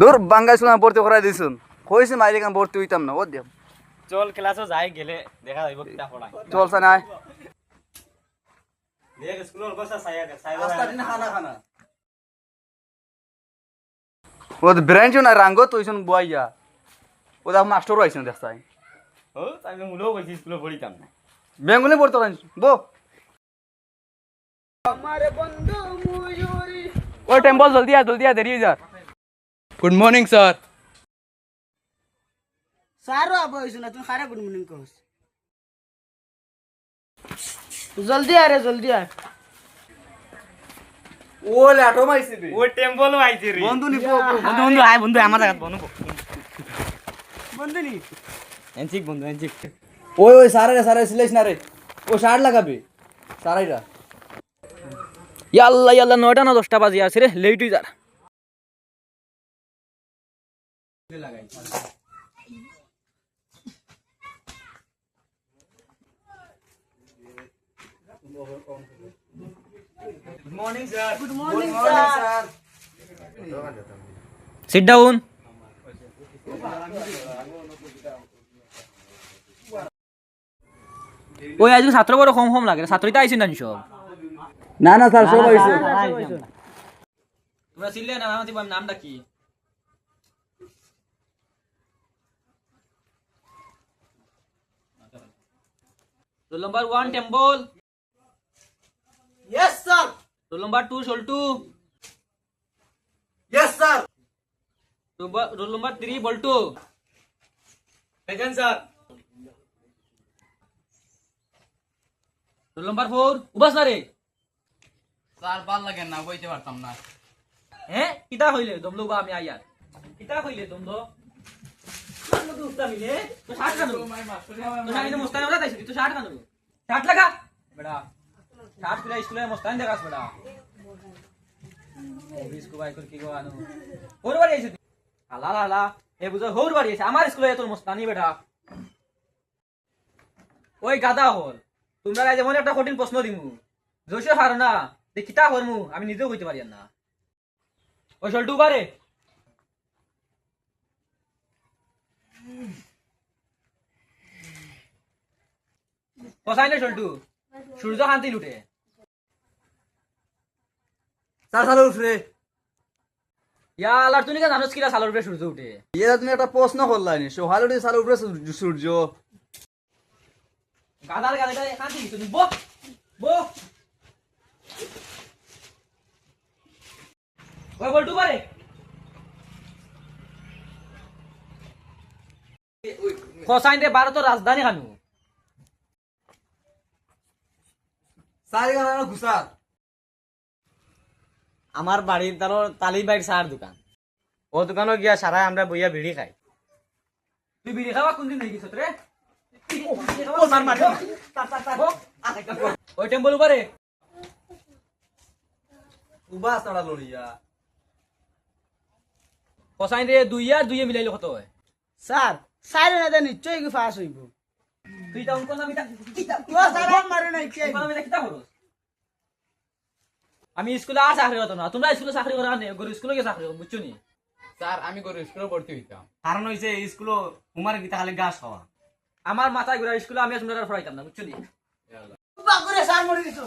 দূর বাঙ্গাই শুনা ভর্তি করাই দিছুন। কইছে মাইরে কাম ভর্তি হইতাম না ও দেব। চল ক্লাসও যাই গেলে দেখা যাইব কিতা পড়াই। চলছে না দেখ স্কুলের অবস্থা চাই আগে চাই খানা খানা। ও ব্রেঞ্চ না রাঙ্গ তুইছুন বইয়া ও দা মাস্টার আইছুন দেখছাই ও আমি মূলেও কইছি স্কুলে পড়িতাম না বেঙ্গলি ভর্তি করাইছ বো। ও টেম্পল জলদি আ জলদি আ দেরি হয়ে যা। গুড মর্নিং স্যার সারো আবো হইছো না তুমি খারা গুড মর্নিং কহস জলদি আরে জলদি আয়। ও ল্যাটো মাইছে বে ও টেম্পল আইছি রে। বন্ধু নি বন্ধু। বন্ধু আয় বন্ধু আমার জায়গা বন্ধু। বন্ধু নি। এনচিক বন্ধু এনচিক। ওই ওই সারে রে সারে সিলেস না রে। ও শার্ট লাগাবে। সারাইরা ইয়াল্লা ইয়াল্লা নয়টা না দশটা বাজে আছে রে লেট হয়ে যার good morning sir sit down ওই আজকে ছাত্র বড় কম কম লাগে ছাত্রীটা আইসি না সব না না স্যার সব আইছে। তোমরা চিনলে না আমার নামটা কি? Roll number one temple yes sir roll number two Soltu yes sir roll number three Boltu দেখেন স্যার রোল নাম্বার ফোর উবাস না রে স্যার ভালো লাগে না বইতে পারতাম না হ্যাঁ কিতা হইলে দমলো বা আমি আইয়ার কিতা হইলে দমলো মিলে তো ষাট কানো তো ষাট মস্তান আমরা তাইছি তো ষাট কানো ষাট লাগা? বেটা ষাট কিলা স্কুলে মস্তান দেখাস বেটা অফিস কো বাই কর কি গো আনো? হোর বাড়ি আইছে হালা হালা এ বুঝো হোর বাড়ি আইছে। আমার স্কুলে তোর মস্তানি বেটা ওই গাদা হল তোমরা যেমন একটা কঠিন প্রশ্ন দিমু। জোশে হার না দেখিতা হরমু আমি নিজেও কইতে পারি না। ওই সল্টু পারে কসাই না সল্টু সূর্য শান্তি লুটে। স্যার স্যার উঠরে আলার কেন জানোস কিলা সালোর উপরে সূর্য উঠে? ইয়ে তুমি একটা প্রশ্ন করলাইনি সোহালুটি সাল উপরে সূর্য- সূর্য গাদার গাদা শান্তি তুমি বো বো ওই বল্টু পারে খসাইন রে ভারতের রাজধানী খানু? সারি গানা ঘুষার আমার বাড়ির তারও তালি বাইর সার দোকান। ও দোকানও গিয়া সারাই আমরা বইয়া বিড়ি খাই। তুই বিড়ি খাওয়া কোনদিন দেখি রে ওই টেম্পল উপরে উবা তাড়া লড়িয়া কসাইন রে দুই আর দুইয়ে মিলাইলে কত হয়? স্যার সাইরে না নিশ্চয়ই পাস হইব? তুই তা মারে নাই কি কিতা আমি স্কুলে আর চাকরি করতাম না তোমরা স্কুলে চাকরি করা নে গরু স্কুলে গিয়ে চাকরি করো বুঝছ নি স্যার আমি করে স্কুলে ভর্তি হইতাম কারণ হইছে স্কুলও উমার গীতা খালি গাছ হওয়া আমার মাথায় ঘুরা স্কুলে আমি তোমরা আর পড়াইতাম না বুঝছ নি করে স্যার মরে দিছো